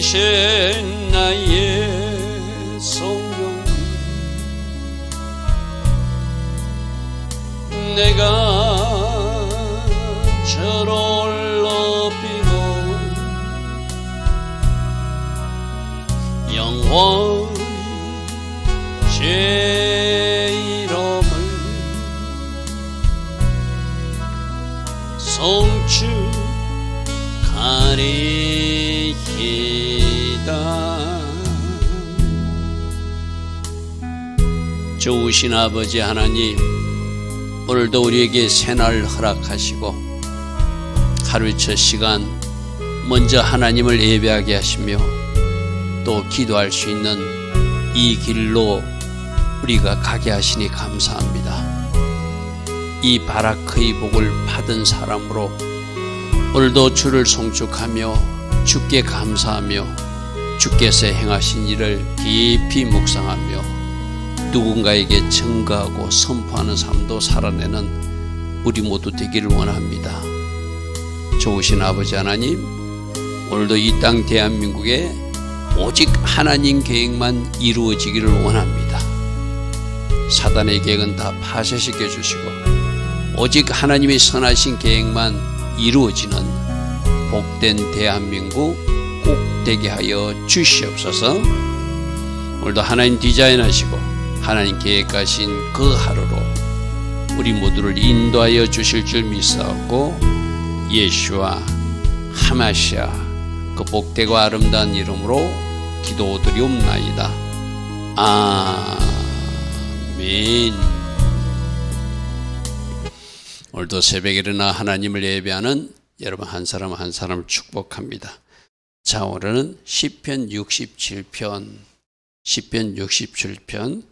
왕 좋으신 아버지 하나님 오늘도 우리에게 새날 허락하시고 하루의 첫 시간 먼저 하나님을 예배하게 하시며 또 기도할 수 있는 이 길로 우리가 가게 하시니 감사합니다. 이 바라크의 복을 받은 사람으로 오늘도 주를 송축하며 주께 감사하며 주께서 행하신 일을 깊이 묵상하며 누군가에게 증가하고 선포하는 삶도 살아내는 우리 모두 되기를 원합니다. 좋으신 아버지 하나님, 오늘도 이 땅 대한민국에 오직 하나님 계획만 이루어지기를 원합니다. 사단의 계획은 다 파쇄시켜 주시고 오직 하나님의 선하신 계획만 이루어지는 복된 대한민국 꼭 되게 하여 주시옵소서. 오늘도 하나님 디자인하시고 하나님 계획하신 그 하루로 우리 모두를 인도하여 주실 줄 믿사옵고 예수와 하마시아 그 복되고 아름다운 이름으로 기도드리옵나이다. 아멘. 오늘도 새벽에 일어나 하나님을 예배하는 여러분 한 사람 한 사람을 축복합니다. 자, 오늘은 시편 67편, 시편 67편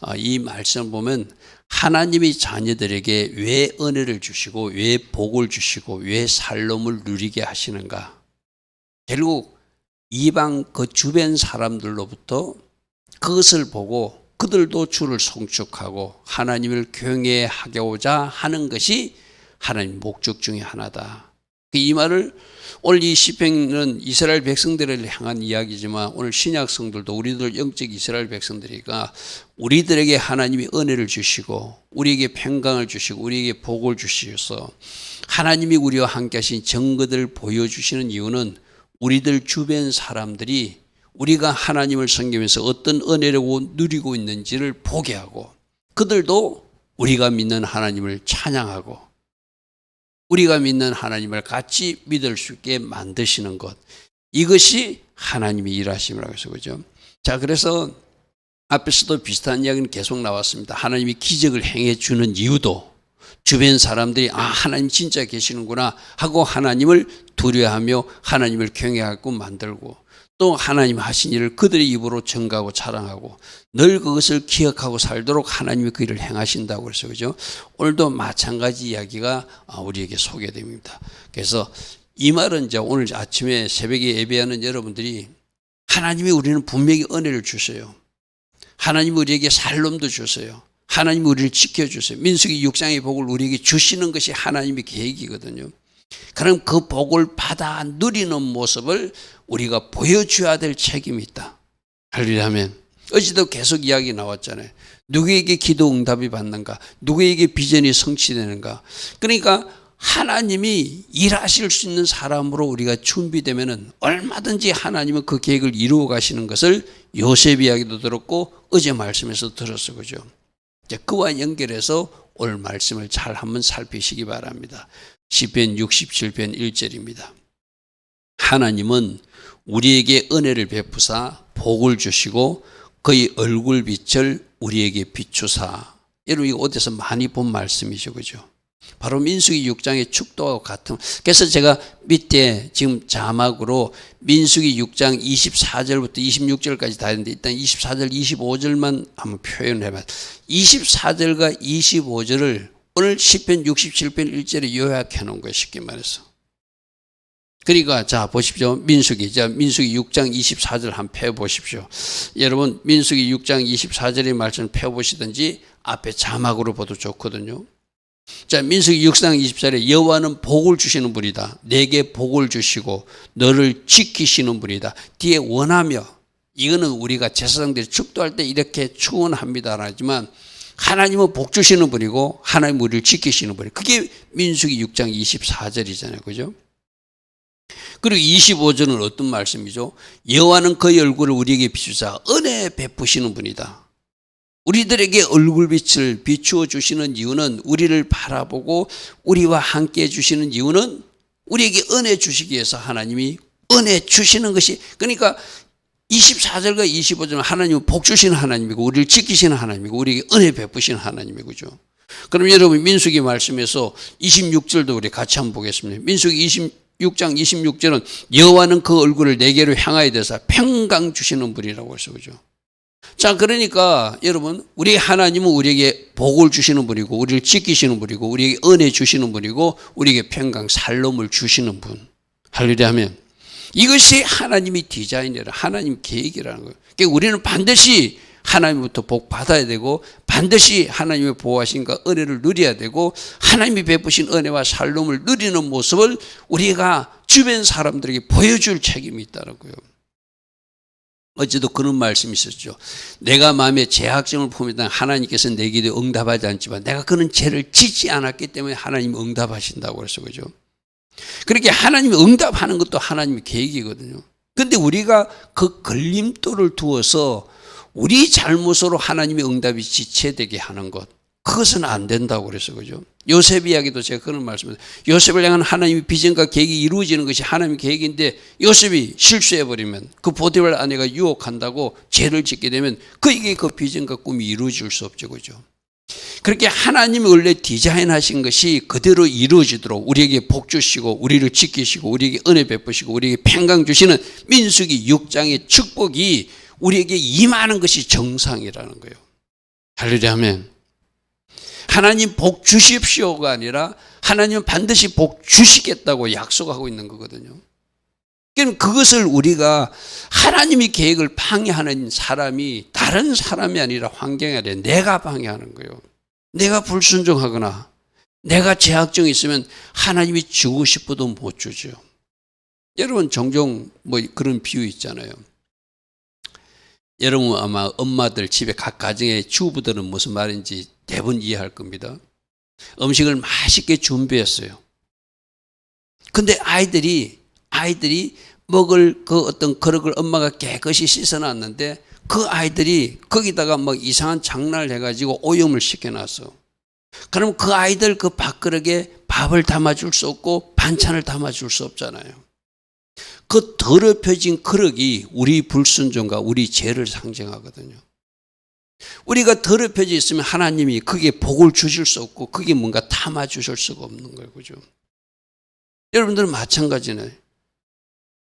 아, 이 말씀 보면 하나님이 자녀들에게 왜 은혜를 주시고 왜 복을 주시고 왜 살롬을 누리게 하시는가? 결국 이방 그 주변 사람들로부터 그것을 보고 그들도 주를 송축하고 하나님을 경외하고자 하는 것이 하나님 목적 중에 하나다. 이 말을 오늘 이 시편은 이스라엘 백성들을 향한 이야기지만 오늘 신약 성들도 우리들 영적 이스라엘 백성들이가 우리들에게 하나님이 은혜를 주시고 우리에게 평강을 주시고 우리에게 복을 주시어서 하나님이 우리와 함께 하신 증거들을 보여주시는 이유는 우리들 주변 사람들이 우리가 하나님을 섬기면서 어떤 은혜를 누리고 있는지를 보게 하고 그들도 우리가 믿는 하나님을 찬양하고 우리가 믿는 하나님을 같이 믿을 수 있게 만드시는 것. 이것이 하나님이 일하심이라고 해서 그죠. 자, 그래서 앞에서도 비슷한 이야기는 계속 나왔습니다. 하나님이 기적을 행해 주는 이유도 주변 사람들이 아, 하나님 진짜 계시는구나 하고 하나님을 두려워하며 하나님을 경외하고 만들고 또 하나님 하신 일을 그들의 입으로 증가하고 자랑하고 늘 그것을 기억하고 살도록 하나님이 그 일을 행하신다고 그래서 그죠? 오늘도 마찬가지 이야기가 우리에게 소개됩니다. 그래서 이 말은 이제 오늘 아침에 새벽에 예배하는 여러분들이 하나님이 우리는 분명히 은혜를 주세요. 하나님 우리에게 살롬도 주세요. 하나님 우리를 지켜주세요. 민숙이 육상의 복을 우리에게 주시는 것이 하나님의 계획이거든요. 그럼 그 복을 받아 누리는 모습을 우리가 보여줘야 될 책임이 있다. 할렐루야면 어제도 계속 이야기 나왔잖아요. 누구에게 기도 응답이 받는가? 누구에게 비전이 성취되는가? 그러니까 하나님이 일하실 수 있는 사람으로 우리가 준비되면은 얼마든지 하나님은 그 계획을 이루어 가시는 것을 요셉 이야기도 들었고 어제 말씀에서 들었어 그죠? 이제 그와 연결해서 오늘 말씀을 잘 한번 살피시기 바랍니다. 시편 67편 1절입니다. 하나님은 우리에게 은혜를 베푸사 복을 주시고 그의 얼굴 빛을 우리에게 비추사. 여러분 이거 어디서 많이 본 말씀이죠. 그죠? 바로 민수기 6장의 축도와 같은. 그래서 제가 밑에 지금 자막으로 민수기 6장 24절부터 26절까지 다 했는데 일단 24절, 25절만 한번 표현해봐. 24절과 25절을 오늘 10편 67편 1절에 요약해 놓은 거예요. 쉽게 말해서. 그러니까 자 보십시오. 민수기. 자 민수기 6장 24절 한번 펴 보십시오. 여러분 민수기 6장 24절의 말씀 펴 보시든지 앞에 자막으로 봐도 좋거든요. 자, 민수기 6장 24절에 여호와는 복을 주시는 분이다. 내게 복을 주시고 너를 지키시는 분이다. 뒤에 원하며 이거는 우리가 제사장들이 축도할 때 이렇게 축원합니다. 하지만 하나님은 복 주시는 분이고 하나님 우리를 지키시는 분이 그게 민수기 6장 24절이잖아요. 그죠? 그리고 25절은 어떤 말씀이죠? 여호와는 그의 얼굴을 우리에게 비추사 은혜 베푸시는 분이다. 우리들에게 얼굴빛을 비추어 주시는 이유는 우리를 바라보고 우리와 함께 해 주시는 이유는 우리에게 은혜 주시기 위해서 하나님이 은혜 주시는 것이 그러니까 24절과 25절은 하나님은 복 주시는 하나님이고 우리를 지키시는 하나님이고 우리에게 은혜 베푸시는 하나님이죠. 그럼 여러분 민수기 말씀에서 26절도 우리 같이 한번 보겠습니다. 민수기 26장 26절은 여호와는 그 얼굴을 내게로 향하여 대사 평강 주시는 분이라고 해서 그죠. 자, 그러니까 여러분, 우리 하나님은 우리에게 복을 주시는 분이고, 우리를 지키시는 분이고, 우리에게 은혜 주시는 분이고, 우리에게 평강, 살롬을 주시는 분. 할렐루야 하면 이것이 하나님이 디자인이라 하나님 계획이라는 거예요. 그러니까 우리는 반드시 하나님부터 복 받아야 되고 반드시 하나님의 보호하신과 은혜를 누려야 되고 하나님이 베푸신 은혜와 살롬을 누리는 모습을 우리가 주변 사람들에게 보여줄 책임이 있다는 거예요. 어제도 그런 말씀이 있었죠. 내가 마음에 제약점을 품이다 하나님께서 내 기도에 응답하지 않지만 내가 그런 죄를 짓지 않았기 때문에 하나님이 응답하신다고 그래서 그죠. 그렇게 하나님이 응답하는 것도 하나님의 계획이거든요. 근데 우리가 그 걸림돌을 두어서 우리 잘못으로 하나님의 응답이 지체되게 하는 것. 그것은 안 된다고 그래서 그죠. 요셉 이야기도 제가 그런 말씀을 요셉을 향한 하나님의 비전과 계획이 이루어지는 것이 하나님의 계획인데 요셉이 실수해버리면 그 보디발 아내가 유혹한다고 죄를 짓게 되면 그에게 그 비전과 꿈이 이루어질 수 없죠. 그죠. 그렇게 하나님이 원래 디자인하신 것이 그대로 이루어지도록 우리에게 복 주시고 우리를 지키시고 우리에게 은혜 베푸시고 우리에게 평강 주시는 민수기 6장의 축복이 우리에게 임하는 것이 정상이라는 거예요. 할렐루야 하면 하나님 복 주십시오가 아니라 하나님은 반드시 복 주시겠다고 약속하고 있는 거거든요. 그럼 그것을 우리가 하나님이 계획을 방해하는 사람이 다른 사람이 아니라 환경이 아니라 내가 방해하는 거예요. 내가 불순종하거나 내가 제약증이 있으면 하나님이 주고 싶어도 못 주죠. 여러분 종종 뭐 그런 비유 있잖아요. 여러분 아마 엄마들 집에 각 가정의 주부들은 무슨 말인지 대부분 이해할 겁니다. 음식을 맛있게 준비했어요. 근데 아이들이 아이들이 먹을 그 어떤 그릇을 엄마가 깨끗이 씻어놨는데 그 아이들이 거기다가 뭐 이상한 장난을 해가지고 오염을 시켜놨어. 그럼 그 아이들 그 밥그릇에 밥을 담아줄 수 없고 반찬을 담아줄 수 없잖아요. 그 더럽혀진 그릇이 우리 불순종과 우리 죄를 상징하거든요. 우리가 더럽혀져 있으면 하나님이 그게 복을 주실 수 없고 그게 뭔가 담아 주실 수가 없는 거예요. 그죠? 여러분들은 마찬가지네.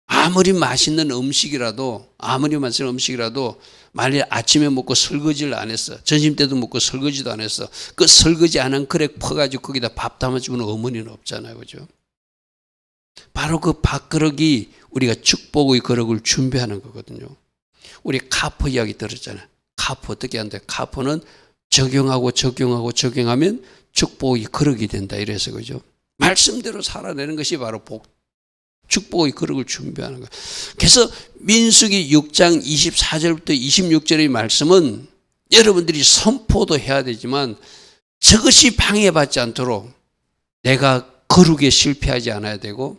아무리 맛있는 음식이라도 아무리 맛있는 음식이라도 만일 아침에 먹고 설거지를 안 했어. 점심 때도 먹고 설거지도 안 했어. 그 설거지 안 한 그릇 퍼가지고 거기다 밥 담아주는 어머니는 없잖아요. 그죠? 바로 그 밥그릇이 우리가 축복의 그릇을 준비하는 거거든요. 우리 카포 이야기 들었잖아요. 카포 어떻게 한대? 카포는 적용하고 적용하고 적용하면 축복이 그릇이 된다. 이래서 그죠? 말씀대로 살아내는 것이 바로 복 축복의 그릇을 준비하는 거예요. 그래서 민수기 6장 24절부터 26절의 말씀은 여러분들이 선포도 해야 되지만 저것이 방해받지 않도록 내가 거룩에 실패하지 않아야 되고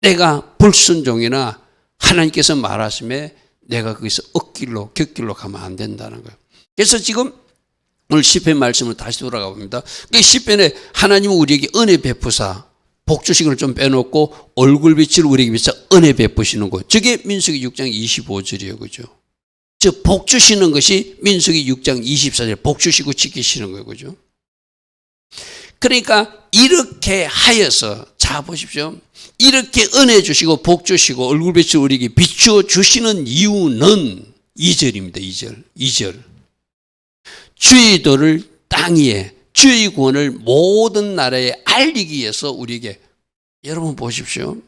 내가 불순종이나 하나님께서 말하심에 내가 거기서 억길로 격길로 가면 안 된다는 거예요. 그래서 지금 오늘 시편 말씀을 다시 돌아가 봅니다. 그 시편에 하나님은 우리에게 은혜 베푸사 복주식을 좀 빼놓고 얼굴빛을 우리에게 비춰 은혜 베푸시는 거. 저게 민수기 6장 25절이에요. 그죠? 저 복주시는 것이 민수기 6장 24절 복주시고 지키시는 거예요. 그죠? 그러니까 이렇게 하여서 자 보십시오. 이렇게 은혜 주시고 복 주시고 얼굴빛을 우리에게 비추어 주시는 이유는 2절입니다. 2절. 2절. 주의 도를 땅 위에 주의 구원을 모든 나라에 알리기 위해서 우리에게 여러분 보십시오.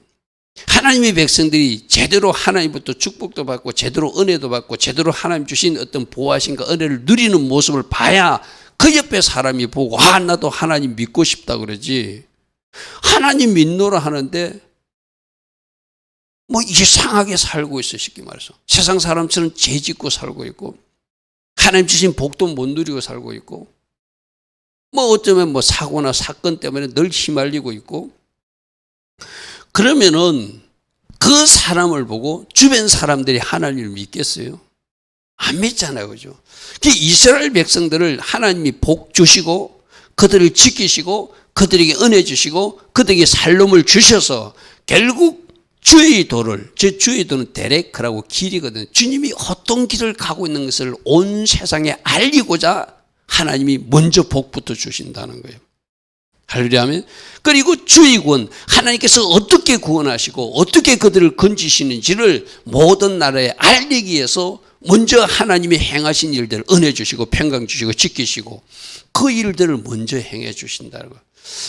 하나님의 백성들이 제대로 하나님부터 축복도 받고 제대로 은혜도 받고 제대로 하나님 주신 어떤 보호하신가 은혜를 누리는 모습을 봐야 그 옆에 사람이 보고 아 나도 하나님 믿고 싶다 그러지 하나님 믿노라 하는데 뭐 이상하게 살고 있어 쉽게 말해서 세상 사람처럼 죄 짓고 살고 있고 하나님 주신 복도 못 누리고 살고 있고 뭐 어쩌면 뭐 사고나 사건 때문에 늘 휘말리고 있고 그러면은 그 사람을 보고 주변 사람들이 하나님을 믿겠어요? 안 믿잖아요. 그죠? 그 이스라엘 백성들을 하나님이 복 주시고 그들을 지키시고 그들에게 은혜 주시고 그들에게 살림을 주셔서 결국 주의 도를 제 주의 도는 데레크라고 길이거든요. 주님이 어떤 길을 가고 있는 것을 온 세상에 알리고자 하나님이 먼저 복부터 주신다는 거예요. 할렐루야 하면 그리고 주의 구원 하나님께서 어떻게 구원하시고 어떻게 그들을 건지시는지를 모든 나라에 알리기 위해서 먼저 하나님이 행하신 일들 은혜 주시고 평강 주시고 지키시고 그 일들을 먼저 행해 주신다는 거예요.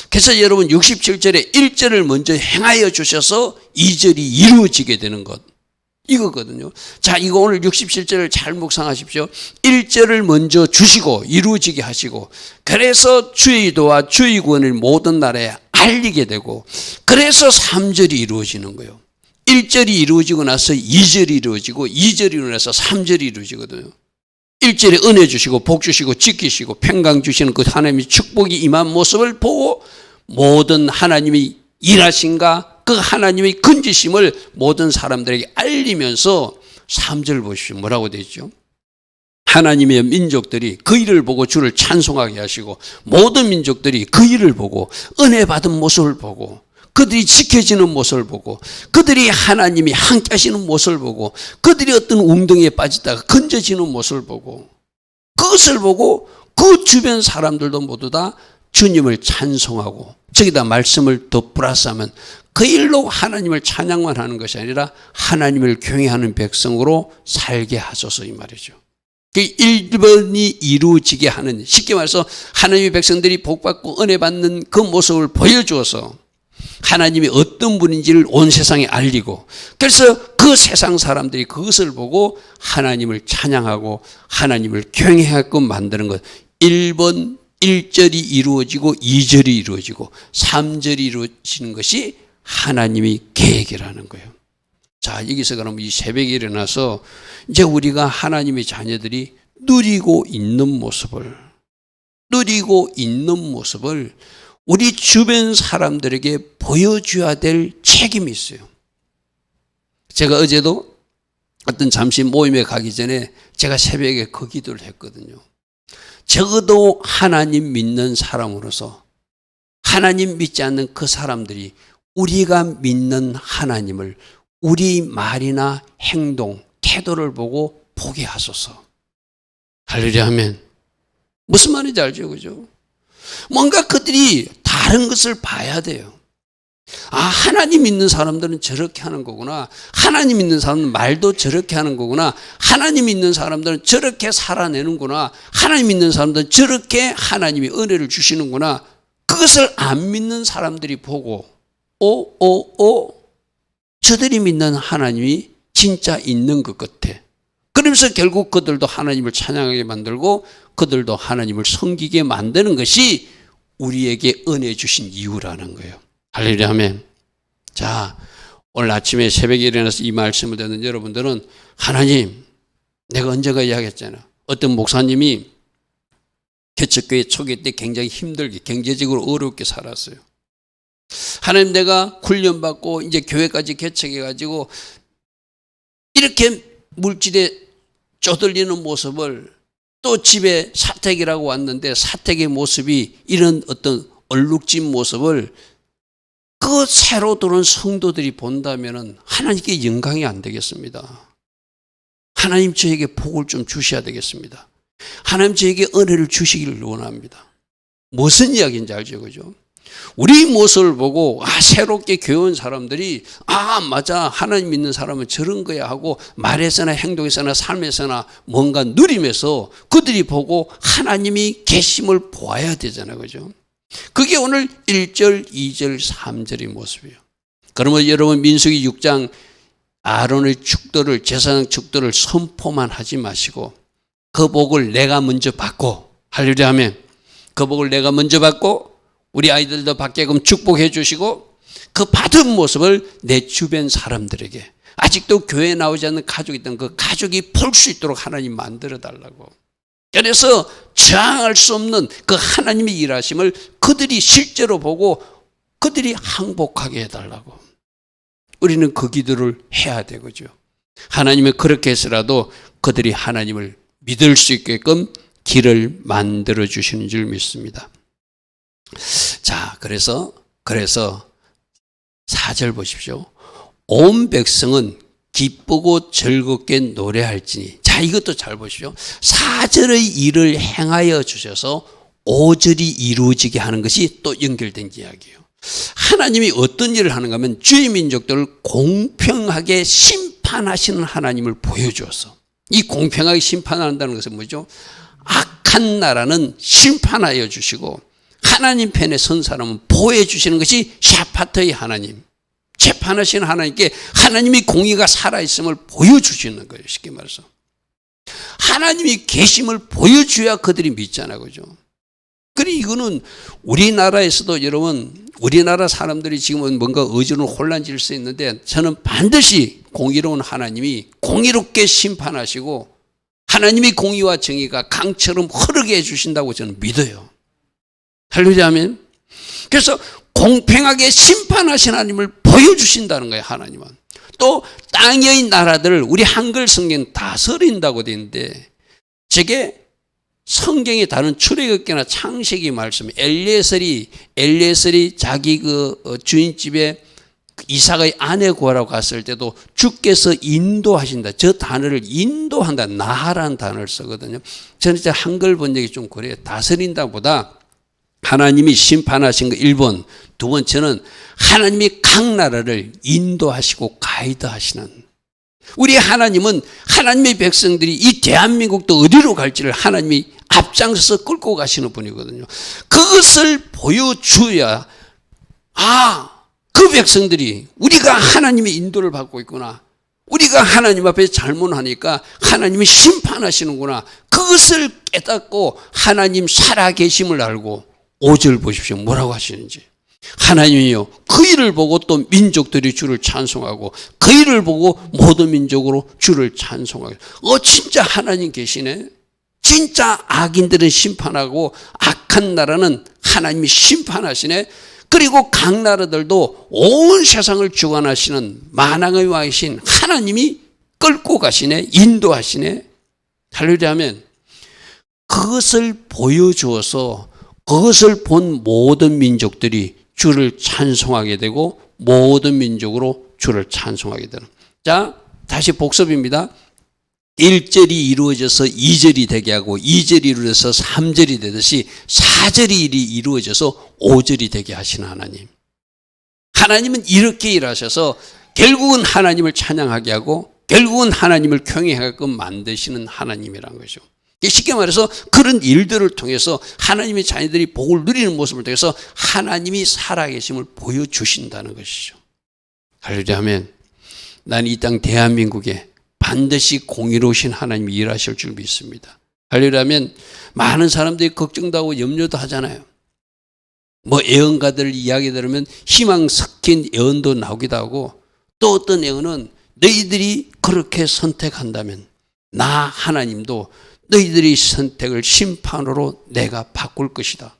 그래서 여러분 67절에 1절을 먼저 행하여 주셔서 2절이 이루어지게 되는 것. 이거거든요. 자, 이거 오늘 67절을 잘 묵상하십시오. 1절을 먼저 주시고 이루어지게 하시고 그래서 주의도와 주의 구원을 모든 나라에 알리게 되고 그래서 3절이 이루어지는 거예요. 1절이 이루어지고 나서 2절이 이루어지고 2절이 이루어서 3절이 이루어지거든요. 1절에 은혜 주시고 복 주시고 지키시고 평강 주시는 그 하나님의 축복이 임한 모습을 보고 모든 하나님이 일하신가 그 하나님의 건지심을 모든 사람들에게 알리면서 3절 보십시오. 뭐라고 되어 있죠? 하나님의 민족들이 그 일을 보고 주를 찬송하게 하시고 모든 민족들이 그 일을 보고 은혜 받은 모습을 보고 그들이 지켜지는 모습을 보고 그들이 하나님이 함께 하시는 모습을 보고 그들이 어떤 웅덩이에 빠지다가 건져지는 모습을 보고 그것을 보고 그 주변 사람들도 모두 다 주님을 찬송하고 저기다 말씀을 더 플러스하면 그 일로 하나님을 찬양만 하는 것이 아니라 하나님을 경외하는 백성으로 살게 하소서 이 말이죠. 그 1번이 이루어지게 하는 쉽게 말해서 하나님의 백성들이 복받고 은혜 받는 그 모습을 보여주어서 하나님이 어떤 분인지를 온 세상에 알리고 그래서 그 세상 사람들이 그것을 보고 하나님을 찬양하고 하나님을 경외하고 만드는 것 1번 1절이 이루어지고 2절이 이루어지고 3절이 이루어지는 것이 하나님이 계획이라는 거예요. 자, 여기서 그럼 이 새벽에 일어나서 이제 우리가 하나님의 자녀들이 누리고 있는 모습을, 누리고 있는 모습을 우리 주변 사람들에게 보여줘야 될 책임이 있어요. 제가 어제도 어떤 잠시 모임에 가기 전에 제가 새벽에 그 기도를 했거든요. 적어도 하나님 믿는 사람으로서 하나님 믿지 않는 그 사람들이 우리가 믿는 하나님을 우리 말이나 행동, 태도를 보고 보게 하소서. 할렐루야 하면 무슨 말인지 알죠? 그죠? 뭔가 그들이 다른 것을 봐야 돼요. 아, 하나님 믿는 사람들은 저렇게 하는 거구나. 하나님 믿는 사람은 말도 저렇게 하는 거구나. 하나님 믿는 사람들은 저렇게 살아내는구나. 하나님 믿는 사람들은 저렇게 하나님이 은혜를 주시는구나. 그것을 안 믿는 사람들이 보고, 오, 오, 오, 저들이 믿는 하나님이 진짜 있는 것 같아. 그러면서 결국 그들도 하나님을 찬양하게 만들고 그들도 하나님을 섬기게 만드는 것이 우리에게 은혜 주신 이유라는 거예요. 할렐루야 하면. 자, 오늘 아침에 새벽에 일어나서 이 말씀을 듣는 여러분들은 하나님, 내가 언제가 이야기했잖아. 어떤 목사님이 개척교회 초기 때 굉장히 힘들게 경제적으로 어렵게 살았어요. 하나님 내가 훈련받고 이제 교회까지 개척해가지고 이렇게 물질에 쪼들리는 모습을 또 집에 사택이라고 왔는데 사택의 모습이 이런 어떤 얼룩진 모습을 그 새로 들어온 성도들이 본다면 하나님께 영광이 안 되겠습니다. 하나님 저에게 복을 좀 주셔야 되겠습니다. 하나님 저에게 은혜를 주시기를 원합니다. 무슨 이야기인지 알죠, 그죠? 우리 모습을 보고 아 새롭게 교회 온 사람들이 아 맞아 하나님 믿는 사람은 저런 거야 하고 말에서나 행동에서나 삶에서나 뭔가 누리면서 그들이 보고 하나님이 계심을 보아야 되잖아요, 그죠? 그게 오늘 1절, 2절, 3절의 모습이에요. 그러면 여러분 민수기 6장 아론의 축도를 제사장 축도를 선포만 하지 마시고 그 복을 내가 먼저 받고 할렐루야 하면 그 복을 내가 먼저 받고 우리 아이들도 받게끔 축복해 주시고 그 받은 모습을 내 주변 사람들에게 아직도 교회에 나오지 않는 가족이 있던 그 가족이 볼 수 있도록 하나님 만들어 달라고. 그래서 저항할 수 없는 그 하나님의 일하심을 그들이 실제로 보고 그들이 항복하게 해달라고. 우리는 그 기도를 해야 되거죠. 하나님은 그렇게 해서라도 그들이 하나님을 믿을 수 있게끔 길을 만들어 주시는 줄 믿습니다. 자, 그래서 그래서 4절 보십시오. 온 백성은 기쁘고 즐겁게 노래할지니. 자, 이것도 잘 보십시오. 4절의 일을 행하여 주셔서 5절이 이루어지게 하는 것이 또 연결된 이야기예요. 하나님이 어떤 일을 하는가 하면 주의 민족들을 공평하게 심판하시는 하나님을 보여주어서 이 공평하게 심판한다는 것은 뭐죠? 악한 나라는 심판하여 주시고 하나님 편에 선 사람은 보호해 주시는 것이 샤파트의 하나님. 재판하시는 하나님께 하나님이 공의가 살아있음을 보여주시는 거예요. 쉽게 말해서. 하나님이 계심을 보여줘야 그들이 믿잖아요. 그죠? 그래, 이거는 우리나라에서도 여러분, 우리나라 사람들이 지금은 뭔가 의존을 혼란질 수 있는데 저는 반드시 공의로운 하나님이 공의롭게 심판하시고 하나님이 공의와 정의가 강처럼 흐르게 해주신다고 저는 믿어요. 할렐루야 하면. 그래서 공평하게 심판하신 하나님을 보여주신다는 거예요, 하나님은. 또 땅의 나라들을 우리 한글 성경 다스린다고 되어 있는데 저게 성경의 다른 출애굽기나 창세기 말씀 엘리에셀이 엘리에셀이 자기 그 어, 주인집에 이삭의 아내 구하러 갔을 때도 주께서 인도하신다. 저 단어를 인도한다. 나하라는 단어를 쓰거든요. 저는 이제 한글 번역이 좀 그래요. 다스린다보다 하나님이 심판하신 거 1번, 두 번째는 하나님이 각 나라를 인도하시고 가이드하시는 우리 하나님은 하나님의 백성들이 이 대한민국도 어디로 갈지를 하나님이 앞장서서 끌고 가시는 분이거든요. 그것을 보여줘야 아, 그 백성들이 우리가 하나님의 인도를 받고 있구나. 우리가 하나님 앞에 잘못하니까 하나님이 심판하시는구나. 그것을 깨닫고 하나님 살아계심을 알고 5절 보십시오. 뭐라고 하시는지. 하나님이요. 그 일을 보고 또 민족들이 주를 찬송하고 그 일을 보고 모든 민족으로 주를 찬송하고. 어, 진짜 하나님 계시네. 진짜 악인들은 심판하고 악한 나라는 하나님이 심판하시네. 그리고 각 나라들도 온 세상을 주관하시는 만왕의 왕이신 하나님이 끌고 가시네. 인도하시네. 할렐루야 하면 그것을 보여주어서 그것을 본 모든 민족들이 주를 찬송하게 되고 모든 민족으로 주를 찬송하게 되는. 자, 다시 복습입니다. 1절이 이루어져서 2절이 되게 하고 2절이 이루어져서 3절이 되듯이 4절이 일이 이루어져서 5절이 되게 하시는 하나님. 하나님은 이렇게 일하셔서 결국은 하나님을 찬양하게 하고 결국은 하나님을 경외하게끔 만드시는 하나님이란 거죠. 쉽게 말해서 그런 일들을 통해서 하나님의 자녀들이 복을 누리는 모습을 통해서 하나님이 살아계심을 보여주신다는 것이죠. 할렐루야 하면 난 이 땅 대한민국에 반드시 공의로우신 하나님이 일하실 줄 믿습니다. 할렐루야 하면 많은 사람들이 걱정도 하고 염려도 하잖아요. 뭐 예언가들 이야기 들으면 희망 섞인 예언도 나오기도 하고 또 어떤 예언은 너희들이 그렇게 선택한다면 나 하나님도 너희들의 선택을 심판으로 내가 바꿀 것이다.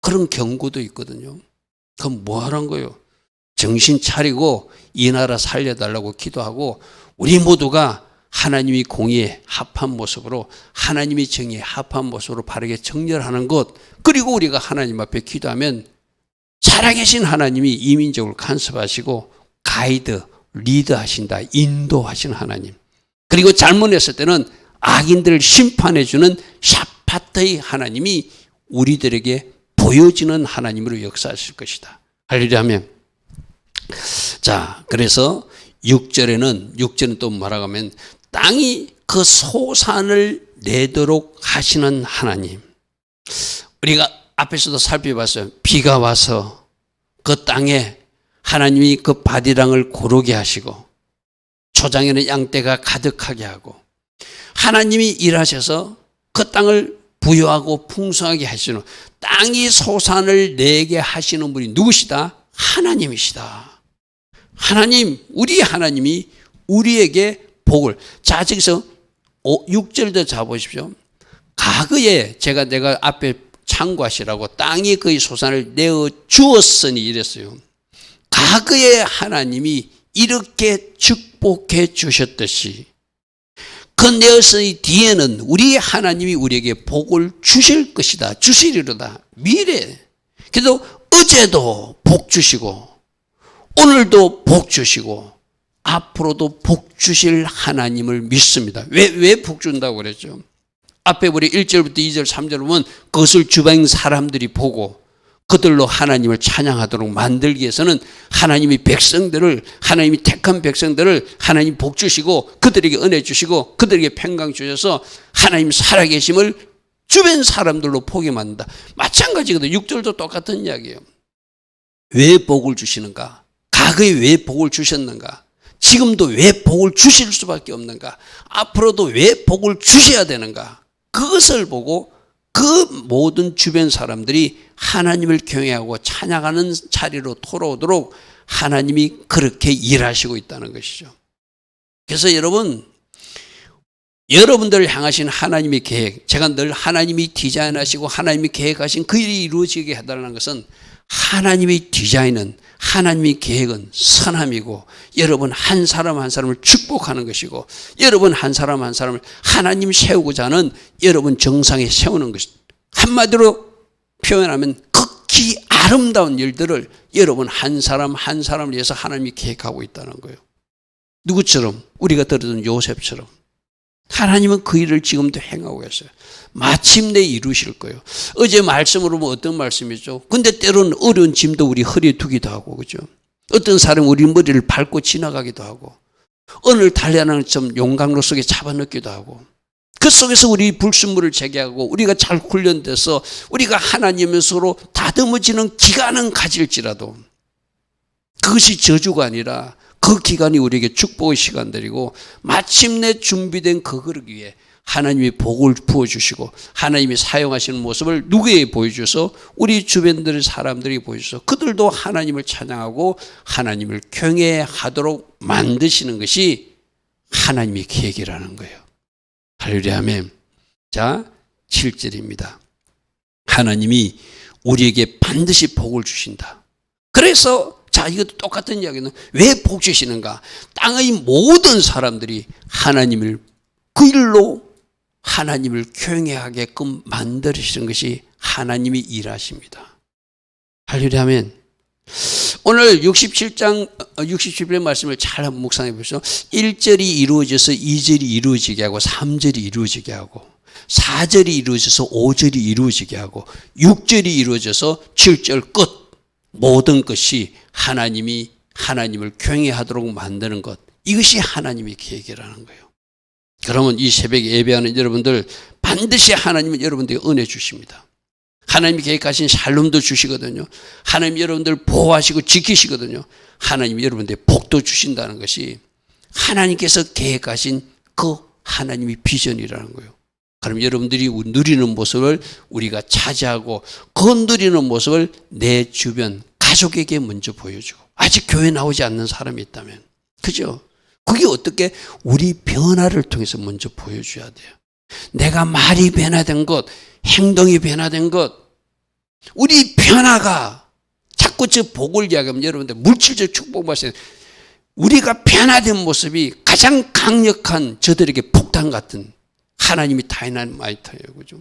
그런 경고도 있거든요. 그럼 뭐 하란 거예요? 정신 차리고 이 나라 살려달라고 기도하고 우리 모두가 하나님이 공의에 합한 모습으로 하나님이 정의에 합한 모습으로 바르게 정렬하는 것 그리고 우리가 하나님 앞에 기도하면 살아계신 하나님이 이민족을 간섭하시고 가이드, 리드하신다, 인도하신 하나님. 그리고 잘못했을 때는 악인들을 심판해주는 샤파트의 하나님이 우리들에게 보여지는 하나님으로 역사하실 것이다. 할렐루야면. 자, 그래서 6절에는, 6절은 또 말하면 땅이 그 소산을 내도록 하시는 하나님. 우리가 앞에서도 살펴봤어요. 비가 와서 그 땅에 하나님이 그 바디랑을 고르게 하시고 초장에는 양떼가 가득하게 하고 하나님이 일하셔서 그 땅을 부여하고 풍성하게 하시는 땅이 소산을 내게 하시는 분이 누구시다? 하나님이시다. 하나님, 우리 하나님이 우리에게 복을. 자, 저기서 6절도 잡으십시오. 과거에 제가 내가 앞에 참고하시라고 땅이 그의 소산을 내어 주었으니 이랬어요. 과거에 하나님이 이렇게 축복해 주셨듯이 그 내어서의 뒤에는 우리 하나님이 우리에게 복을 주실 것이다. 주시리로다. 미래. 그래도 어제도 복 주시고 오늘도 복 주시고 앞으로도 복 주실 하나님을 믿습니다. 왜, 왜 복 준다고 그랬죠? 앞에 우리 1절부터 2절, 3절 보면 그것을 주변 사람들이 보고 그들로 하나님을 찬양하도록 만들기 위해서는 하나님이 백성들을 하나님이 택한 백성들을 하나님 복 주시고 그들에게 은혜 주시고 그들에게 평강 주셔서 하나님 살아계심을 주변 사람들로 보게 만든다. 마찬가지거든. 6절도 똑같은 이야기예요. 왜 복을 주시는가? 과거에 왜 복을 주셨는가? 지금도 왜 복을 주실 수밖에 없는가? 앞으로도 왜 복을 주셔야 되는가? 그것을 보고 그 모든 주변 사람들이 하나님을 경외하고 찬양하는 자리로 돌아오도록 하나님이 그렇게 일하시고 있다는 것이죠. 그래서 여러분, 여러분들을 향하신 하나님의 계획, 제가 늘 하나님이 디자인하시고 하나님이 계획하신 그 일이 이루어지게 해달라는 것은 하나님의 디자인은 하나님의 계획은 선함이고 여러분 한 사람 한 사람을 축복하는 것이고 여러분 한 사람 한 사람을 하나님 세우고자 하는 여러분 정상에 세우는 것 한마디로 표현하면 극히 아름다운 일들을 여러분 한 사람 한 사람을 위해서 하나님이 계획하고 있다는 거예요. 누구처럼 우리가 들었던 요셉처럼 하나님은 그 일을 지금도 행하고 계세요. 마침내 이루실 거예요. 어제 말씀으로 보면 어떤 말씀이죠? 근데 때로는 어려운 짐도 우리 허리에 두기도 하고, 그죠? 어떤 사람 우리 머리를 밟고 지나가기도 하고, 오늘 달려나는 좀 용광로 속에 잡아넣기도 하고, 그 속에서 우리 불순물을 제기하고, 우리가 잘 훈련돼서 우리가 하나님의 서로 다듬어지는 기간은 가질지라도, 그것이 저주가 아니라 그 기간이 우리에게 축복의 시간들이고 마침내 준비된 그거를 위해 하나님이 복을 부어주시고 하나님이 사용하시는 모습을 누구에게 보여주셔서 우리 주변들의 사람들이 보여주셔서 그들도 하나님을 찬양하고 하나님을 경외하도록 만드시는 것이 하나님의 계획이라는 거예요. 할렐루야 아멘. 자, 7절입니다. 하나님이 우리에게 반드시 복을 주신다. 그래서 자, 이것도 똑같은 이야기는 왜 복 주시는가? 땅의 모든 사람들이 하나님을 그 일로 하나님을 경외하게끔 만들으시는 것이 하나님이 일하십니다. 할렐루야 하면 오늘 67장 67편 말씀을 잘 묵상해 보시죠. 1절이 이루어져서 2절이 이루어지게 하고 3절이 이루어지게 하고 4절이 이루어져서 5절이 이루어지게 하고 6절이 이루어져서 7절 끝 모든 것이 하나님이 하나님을 경외하도록 만드는 것 이것이 하나님의 계획이라는 거예요. 그러면 이 새벽에 예배하는 여러분들 반드시 하나님은 여러분들에게 은혜 주십니다. 하나님이 계획하신 샬롬도 주시거든요. 하나님 여러분들 보호하시고 지키시거든요. 하나님 여러분들 복도 주신다는 것이 하나님께서 계획하신 그 하나님의 비전이라는 거예요. 그럼 여러분들이 누리는 모습을 우리가 차지하고 그 누리는 모습을 내 주변 가족에게 먼저 보여주고 아직 교회 나오지 않는 사람이 있다면 그죠? 그게 어떻게 우리 변화를 통해서 먼저 보여줘야 돼요. 내가 말이 변화된 것, 행동이 변화된 것, 우리 변화가 자꾸 저 복을 이야기하면 여러분들 물질적 축복 말씀 우리가 변화된 모습이 가장 강력한 저들에게 폭탄 같은 하나님이 다이나마이트예요. 그죠?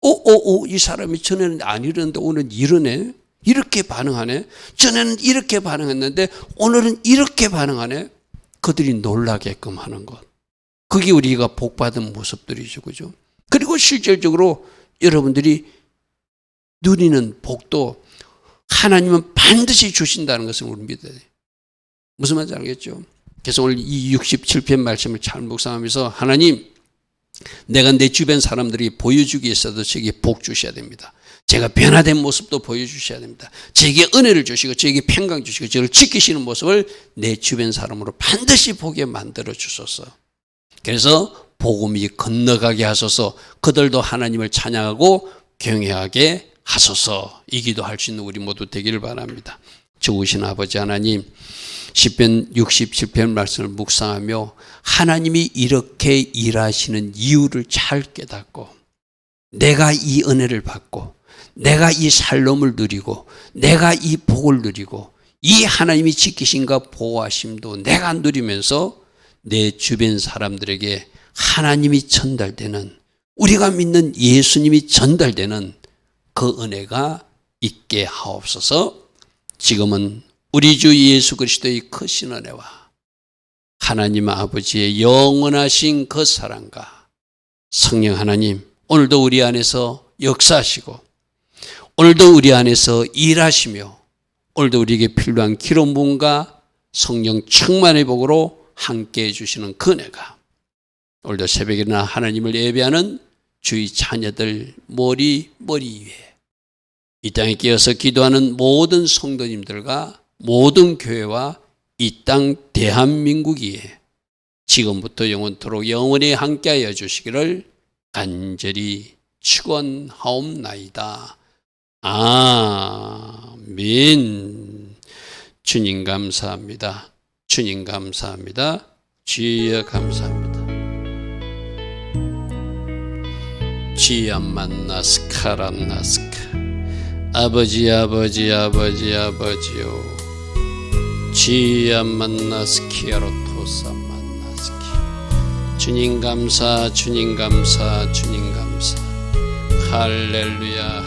오, 오, 오, 이 사람이 전에는 안 이러는데 오늘 이러네? 이렇게 반응하네? 전에는 이렇게 반응했는데 오늘은 이렇게 반응하네? 그들이 놀라게끔 하는 것. 그게 우리가 복받은 모습들이죠. 그죠? 그리고 실질적으로 여러분들이 누리는 복도 하나님은 반드시 주신다는 것을 우리 믿어야 돼요. 무슨 말인지 알겠죠? 그래서 오늘 이 67편 말씀을 잘 묵상하면서 하나님, 내가 내 주변 사람들이 보여주기 위해서도 저에게 복 주셔야 됩니다. 제가 변화된 모습도 보여주셔야 됩니다. 제게 은혜를 주시고 저에게 평강 주시고 저를 지키시는 모습을 내 주변 사람으로 반드시 보게 만들어 주소서. 그래서 복음이 건너가게 하소서 그들도 하나님을 찬양하고 경외하게 하소서 이 기도할 수 있는 우리 모두 되기를 바랍니다. 좋으신 아버지 하나님 10편 67편 말씀을 묵상하며 하나님이 이렇게 일하시는 이유를 잘 깨닫고 내가 이 은혜를 받고 내가 이 살롬을 누리고 내가 이 복을 누리고 이 하나님이 지키신가 보호하심도 내가 누리면서 내 주변 사람들에게 하나님이 전달되는 우리가 믿는 예수님이 전달되는 그 은혜가 있게 하옵소서 지금은 우리 주 예수 그리스도의 크신 은혜와 하나님 아버지의 영원하신 그 사랑과 성령 하나님 오늘도 우리 안에서 역사하시고 오늘도 우리 안에서 일하시며 오늘도 우리에게 필요한 기름 부음과 성령 충만의 복으로 함께 해 주시는 그네가 오늘도 새벽이나 하나님을 예배하는 주의 자녀들 머리 머리 위에 이 땅에 끼어서 기도하는 모든 성도님들과 모든 교회와 이 땅 대한민국이에 지금부터 영원토록 영원히 함께하여 주시기를 간절히 축원하옵나이다. 아멘. 주님 감사합니다. 주님 감사합니다. 주여 감사합니다. 주여 만나스 카란나스카 아버지 아버지 아버지 아버지요. 주여 만나스키아로 토사 만나스키. 주님 감사 주님 감사 주님 감사. 할렐루야